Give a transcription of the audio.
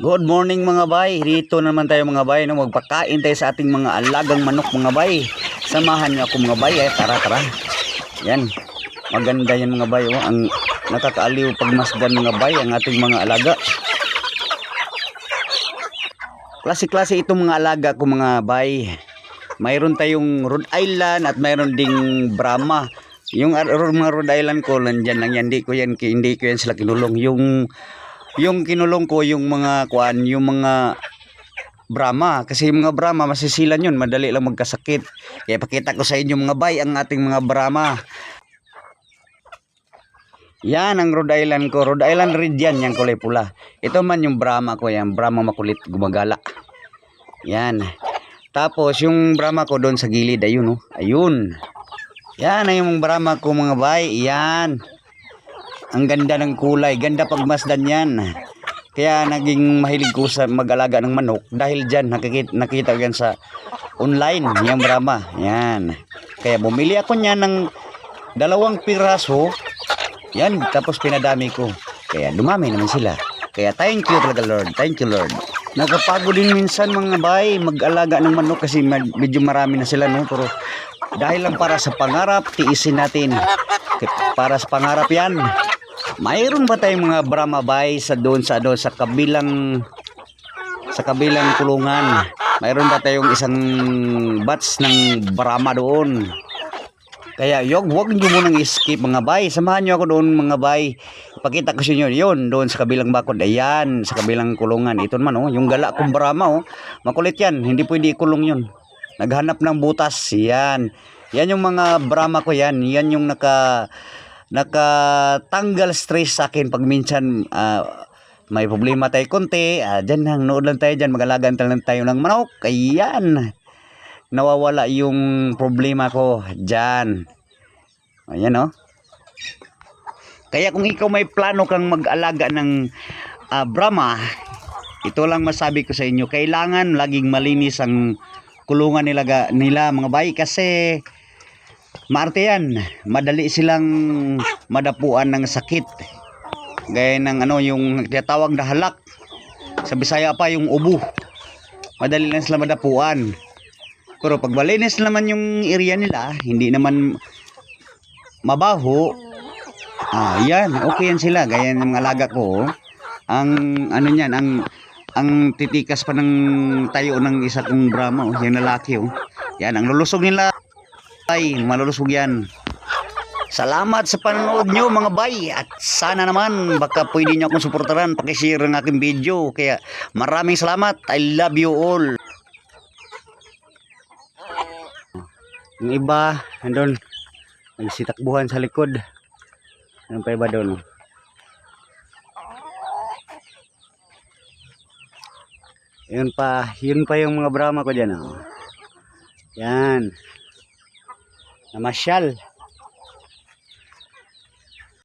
Good morning mga bay. Rito naman tayo mga bay. No? Magpakain tayo sa ating mga alagang manok mga bay. Samahan niyo ako mga bay. Eh. Tara tara. Yan. Maganda yan mga bay. Oh. Ang nakakaaliw pagmasdan mga bay. Ang ating mga alaga. Klase-klase itong mga alaga ko mga bay. Mayroon tayong Rhode Island at mayroon ding Brahma. Yung mga Rhode Island ko, nandyan lang yan. Hindi ko yan, hindi ko yan sila kinulong. Yung yung kinulong ko yung mga kuan, yung mga Brahma kasi yung mga Brahma masisilan yun, madali lang magkasakit. Kaya pakita ko sa inyo mga bay ang ating mga Brahma. Yan ang Rhode Island ko. Rhode Island Red yan, yung kulay pula. Ito man yung Brahma ko, yan. Brahma makulit, gumagala. Yan. Tapos yung Brahma ko doon sa gilid, ayun oh. Ayun. Yan ay yung Brahma ko mga bay. Yan. Ang ganda ng kulay, ganda pagmasdan yan. Kaya naging mahilig ko sa mag-alaga ng manok dahil dyan nakikita, nakita yan sa online, yung Brahma. Yan. Kaya bumili ako niya ng dalawang piraso. Yan, tapos pinadami ko. Kaya dumami naman sila. Kaya thank you talaga Lord. Thank you Lord. Nagpapagod din minsan mga bay mag-alaga ng manok kasi med- medyo marami na sila no. Pero dahil lang para sa pangarap, tiisin natin. Para sa pangarap yan. Mayroon ba tayong mga Brahma bay sa doon sa doon sa kabilang sa kabilang kulungan? Mayroon ba tayong isang batch ng Brahma doon? Kaya yog, wag niyo munang skip mga bay. Samahan niyo ako doon mga bay. Pakita ko sa inyo yun doon sa kabilang bakod. Ayan, sa kabilang kulungan. Ito naman oh, yung gala kong Brahma oh. Makulit yan, hindi pwede ikulong yun. Naghanap ng butas. Yan. Yan yung mga Brahma ko yan. Yan yung naka nakatanggal stress sa akin pag minsan ah, may problema tayo konti. Ah, dyan lang, nood lang tayo dyan. Mag-alagaan lang tayo ng manok. Ayan nawawala yung problema ko dyan. Ayan oh. Kaya kung ikaw may plano kang mag-alaga ng ah, Brahma, ito lang masabi ko sa inyo, kailangan laging malinis ang kulungan nila, nila mga bay kasi maarte yan. Madali silang madapuan ng sakit. Gaya ng ano, yung tinatawag na halak. Sa Bisaya pa yung ubo. Madali lang sila madapuan. Pero pag malinis naman yung area nila, hindi naman mabaho, ah, yan, okay yan sila. Gaya ng mga alaga ko, ang ano niyan, ang ang titikas pa ng tayo ng isa kong Brahma, oh, yung lalaki, oh. Yan, ang lulusog nila, ay, malulusog yan. Salamat sa panonood nyo mga bay at sana naman baka pwede nyo akong suportaran pakishare ng aking video kaya maraming salamat I love you all Yung iba, andun, nagsitakbuhan sa likod. Anong pa iba doon? Yun pa, yun pa yung mga Brahma ko dyan. Oh. Yan. Namasyal.